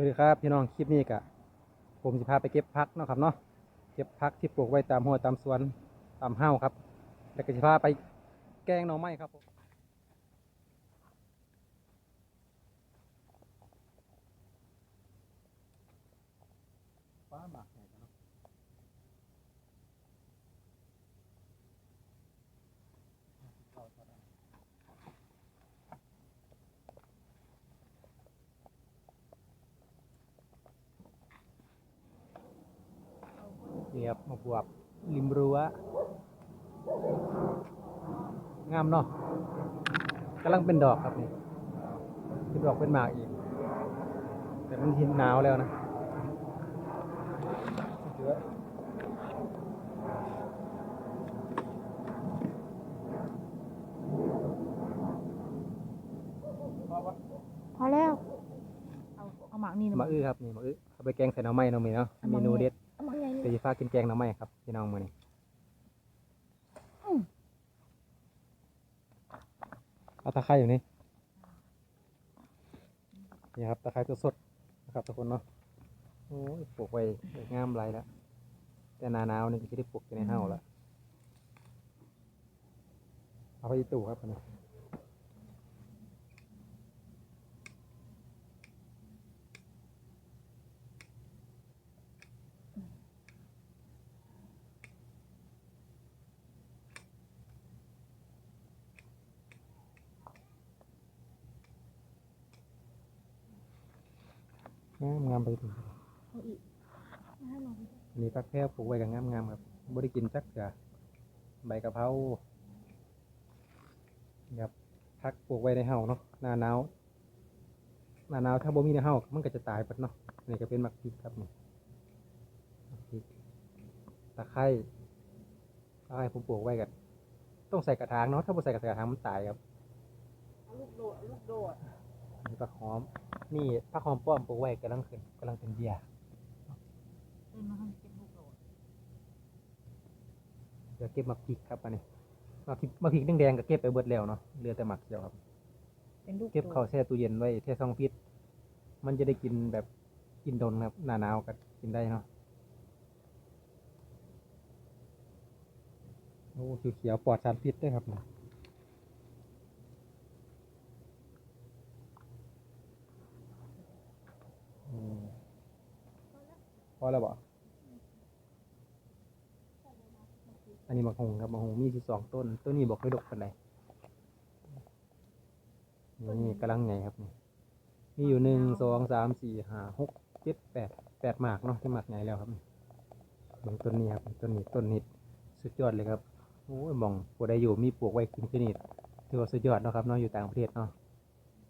วัสดีครับพี่น้องคลิปนี้กะผมจะพาไปเก็บพักเนาะครับเนาะเก็บพักที่ปลูกไว้ตามหัวตามสวนตามห้าครับแล้วก็จะพาไปแกงหน่อไม้ครับผมฟ้าหมัก ไหนกันเนาะนี่ครับมาบวบริมรั้วงามเนาะกำลังเป็นดอกครับนี่เป็นดอกเป็นหมากอีก แต่มันทินหนาวแล้วนะเยอะพอแล้ว เอาเอาหมากนี่มาอื้อครับนี่มาอื้อเอาไปแกงใส่หน่อไม้เนาะมีเนาะเมนูเด็ด เอาหมากใหญ่เดี๋ยวจะพากินแกงหน่อไม้ครับพี่น้องมื้อนี้เอาตะไคร้อยู่นี่นี่ครับตะไคร้สดๆนะครับทุกคนเนาะโอ้ยปลูกไว้งามไรแล้วแต่หนาหนาวนี่ก็จะได้ปลูกอยู่ในเฮ้าแล้วเอาไปอีตู่ครับอัน งามงามไปถึงอันนี้พักแพ้วปลูกไว้กับงามงามๆครับบ่ได้กินจักเถื่อใบกะเพราครับพักปลูกไว้ในเฮาเนาะหน้าหนาวหน้าหนาวถ้าบ่มีในเฮามันก็จะตายหมดเนาะนนี้ก็เป็นมักพริกครับนี่มักพริกตะไคร้ตะไคร้ผมปลูกไว้กันต้องใส่กระถางเนาะถ้าบ่ใส่กระถางมันตายครับลูกโดดลูกโดด นี่ผักหอม นี่ผักหอมป้อมปลูกไว้กำลังขึ้นกำลังเป็นเบี้ยเดินมาให้เก็บลูกโดดเดี๋ยวเก็บหมักพริกครับอันนี้หมักพริกหมักพริกแดงๆก็เก็บไปเบิดแล้วเนาะเหลือแต่หมักเดียวครับเป็นลูกเก็บเข้าแช่ตู้เย็นไว้แช่ซองพิษมันจะได้กินแบบกินดนครับหน้าหนาวก็กินได้เนาะโอ้เขียวๆปลอดสารพิษด้วยครับนี่อืม พอแล้วบ่อันนี้มะฮงครับมะฮงมีสิบสองต้น ต้นนี้บอกไม่ดกปานใดนี่กำลังไงครับนี่มีอยู่หนึ่งสองสามสี่ห้าหกเจ็ดแปดแปดหมากเนาะที่หมากไงแล้วครับบิ่งต้นนี้ครับต้นนี้ต้นนี้สุดยอดเลยครับโอ้ยมองผู้ใดอยู่มีปลูกไว้กินชนิดถือว่าสุดยอดเนาะครับเนาะอยู่ต่างประเทศเนาะ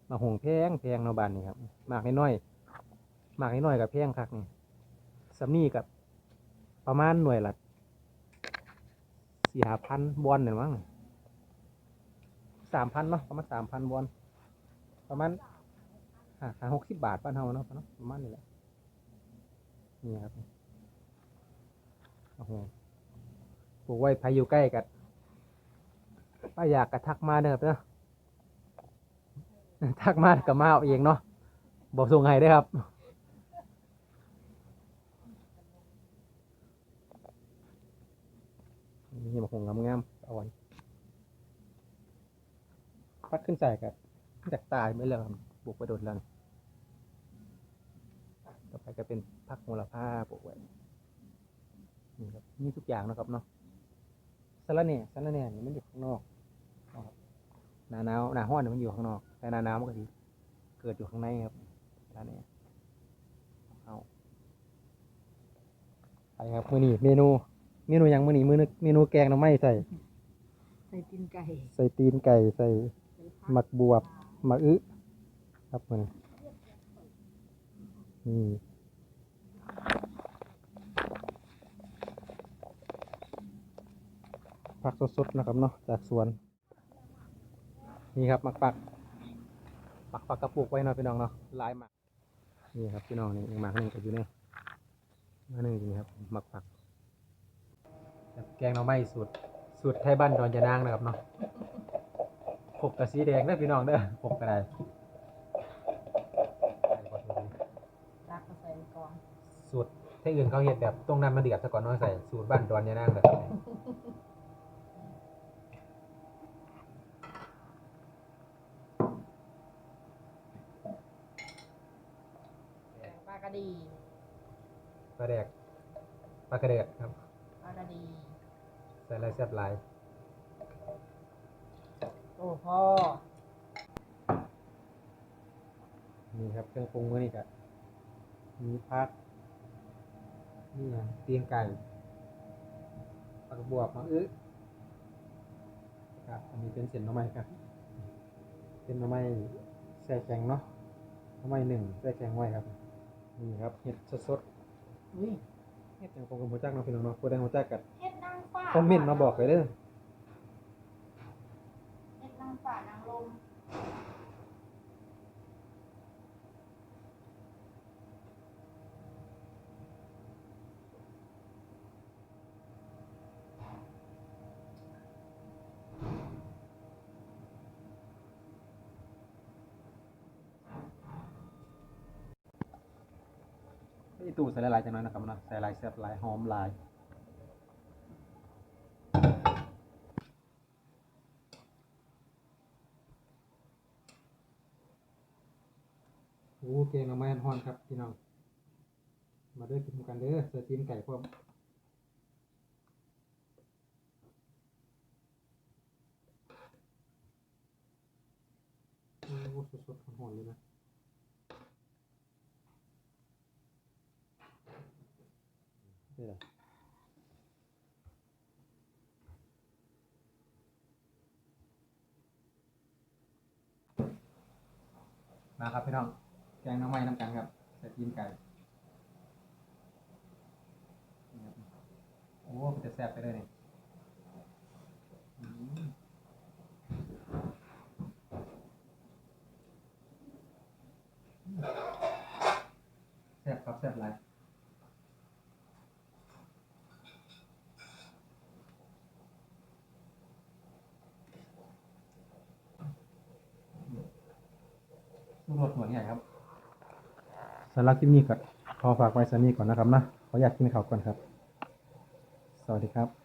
มาหงแพงแพงเนาะบ้านนี้ครับหมากน้อยหมากน้อยกับแพงคักนี่ สำนี่กับประมาณหน่วยละสี่หาพันบอลเนี่ยมั้งสามพันเนาะประมาณสามพันบอลประมาณห้าหกสิบบาทบ้านเฮาเนาะประมาณนี้แหละนี่ครับโอ้โหปลูกไว้ภายอยู่ใกล้กันป้าอยากกระทักมาเด้อครับเนาะทักมากับมาเอาเองเนาะบอกส่งให้ได้ครับ นี่มาคงงามๆเอาไว้พัดขึ้นใส่กันจากตายไม่แล้วครับปลูกไปโดนแล้วนี่ต่อไปก็เป็นพักโหระพาปลูกไว้นี่ครับนี่ทุกอย่างนะครับเนาะสะระแหน่สะระแหน่นี่มันอยู่ข้างนอกนะครับหนาหนาวหนาห้อนนี่มันอยู่ข้างนอก แต่หนาหนาวมันก็ดีเกิดอยู่ข้างในครับสะระแหน่เอาไปครับมือนี้เมนู เมนูหยังมือนี้มือนึกเมนูแกงหน่อไม้ใส่ ใส่ตีนไก่ใส่ตีนไก่ใส่หมักบวบหมักอึครับมันนี่ผักสดๆนะครับเนาะจากสวน นี่ครับหมักปักหมักปักกระปุกไว้หน่อยพี่น้องเนาะลายหมักนี่ครับพี่น้องนี่หมักหนึ่งก็อยู่นี่หมักหนึ่งอยู่นี่ครับหมักปัก แบบแกงหน่อไม้สูตรสูตรไทยบ้านดอนจะนางนะครับเนาะปกกับสีแดงเด้อพี่น้องเด้อปกกระไดสูตรที่อื่นเขาเห็ดแบบต้มน้ำมันเดือดซะก่อนเน้อยใส่สูตรบ้านดอนยานางแบบนี้ปลากระดีปลาแดกปลากระเดือดครับปลากระดีใส่ลายแซ่บหลายโอ้พ่อนี่ครับเครื่องปรุงมื้อนี้ก็มีพักนี่หยังเตียงไก่ผักบวบมะอึครับอันนี้เป็นเส้นหน่อไม้ครับเป็นหน่อไม้แช่แข็งเนาะหน่อไม้หนึ่งแช่แข็งไว้ครับนี่ครับเห็ดสดอุ้ยๆ เห็ดอย่างผมกับโมจักเนาะพี่น้องเนาะผู้ใดโมจักกัเฮ็ดนางฟ้าคอมเมนต์มาบอกเลยเด้อ เฮ็ดนางฟ้านางลม นี่ตู้ใส่หลายๆจังน้อยนะครับเนาะใส่หลายแซ่บหลายหอมหลายโอ้เก่งเอาไม้อันฮอนครับพี่น้อง มาเด้อกินกันเด้อเสือตีนไก่พร้อมโอ้สดๆหอนเลยนะ นี่แหละมาครับพี่น้อง แกงน้ำไม้น้ำกันครับใส่ตีนไก่โอ้มันจะแซ่บไปเลยเนี่อืมแซ่บครับแซ่บห ลายลูกรสหัวใหญ่ครับสำหรับคลิปนี้ก็ขอฝากไว้สำนี้ก่อนนะครับนะขออยากกินข้าวก่อนครับ สวัสดีครับ